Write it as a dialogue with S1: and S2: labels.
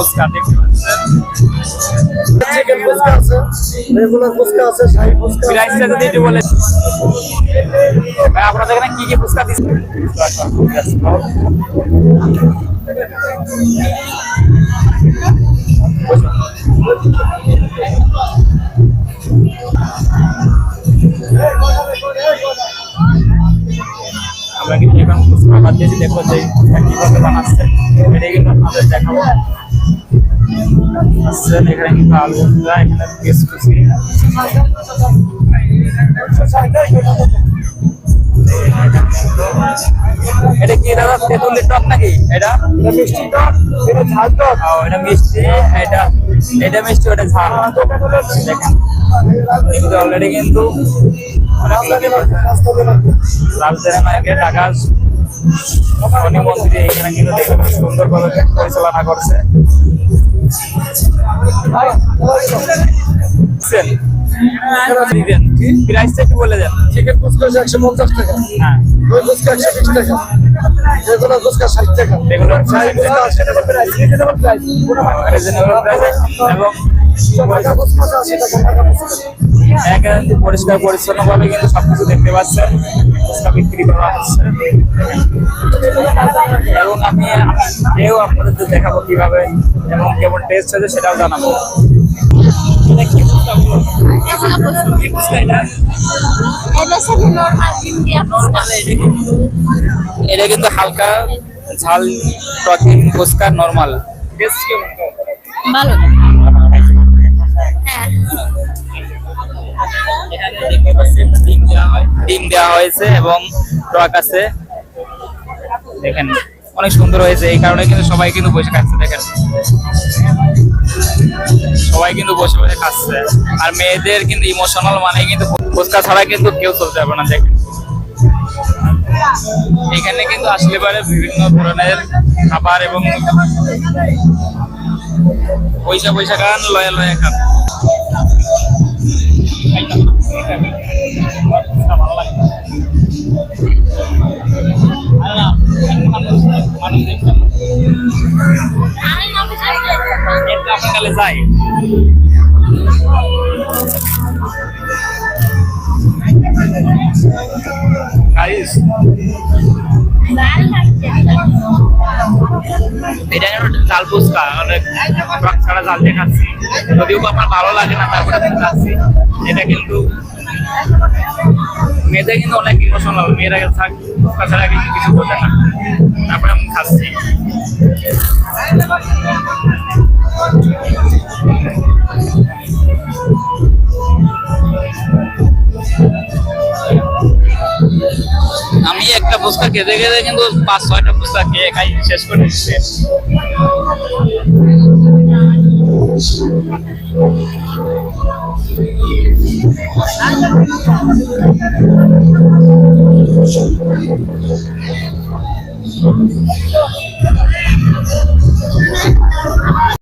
S1: ফুচকা দেখতে
S2: চিকেন ফুচকা আছে রেগুলার ফুচকা আছে শাহী ফুচকা
S1: প্রাইসটা যদি একটু বলে ভাই আপনাদের এখানে কি কি ফুচকা দিচ্ছেন আমরা কিন্তু এখন ফুচকা বাদ দিয়েছি দেখব যে কীভাবে বানাচ্ছে। এটাই কিন্তু আপনাদের দেখাবো। আসছেন এখানে কিন্তু আলু ভর্তা, এখানে পেঁয়াজ কুচি এটা কি দাদা তেঁতুলের টক নাকি এটা
S2: এটা মিষ্টি টক এটা ঝাল টক
S1: ও, এটা মিষ্টি এটা এটা মিষ্টি ওটা ঝাল দেখেন কিন্তু অলরেডি কিন্তু। রাজধানী মার্কেট আকাশ শনি মন্দিরে এখানে কিন্তু দেখে খুব সুন্দরভাবে পরিচালনা করছে। প্রাইসটা একটু বলে দেন।
S2: চিকেন ফুচকা একশো পঞ্চাশ টাকা।
S1: হ্যাঁ।
S2: দই ফুচকা একশো বিশ টাকা। রেগুলার ফুচকা ষাট টাকা।
S1: রেগুলার
S2: শাহী টাকা price reasonable price
S1: reasonable price এবং একেবারে পরিষ্কার পরিচ্ছন্ন ভাবে কিন্তু সবকিছু দেখতে পাচ্ছেন। ফুচকা বিক্রি করা হচ্ছে এবং আমি এও আপনাদের দেখাবো কীভাবে এবং কেমন টেস্ট হয়েছে সেটাও জানাব। এটা কিন্তু- এটা? কিন্তু হালকা ঝাল টকিং ফুচকা নর্মাল টেস্ট কেমন?
S3: ভালো।
S1: ডিম দেওয়া হয়েছে এবং টক আছে। দেখেন, অনেক সুন্দর হয়েছে। এই কারণে কিন্তু সবাই কিন্তু বসে খাচ্ছে, দেখেন। সবাই কিন্তু বসে বসে খাচ্ছে। আর মেয়েদের কিন্তু ইমোশনাল মানে কিন্তু ফুচকা ছাড়া কিন্তু কেউ চলতে পারবে না, দেখেন। এখানে কিন্তু আসলে পারে বিভিন্ন ধরনের খাবার এবং পয়সা পয়সা খান, লয়া লয়া খান। আপনার যাই গাইস
S3: ভালো লাগছে
S1: এটা হলো জাল ফুচকা অনেক টক ছাড়া জাল দিয়ে খাচ্ছি যদিও বা আমার ভালো লাগে না তারপরে আমি খাচ্ছি এটা কিন্তু মেয়েদের কিন্তু অনেক ইমোশনাল মেয়েরা থাক ফুচকা ছাড়া কিন্তু কিছু বোঝে না। তারপরে আমি খাচ্ছি। আমি একটা ফুচকা খেতে খেতে কিন্তু পাঁচ, ছয়টা ফুচকা খেয়ে খাই, শেষ করে দিচ্ছি। いただきます。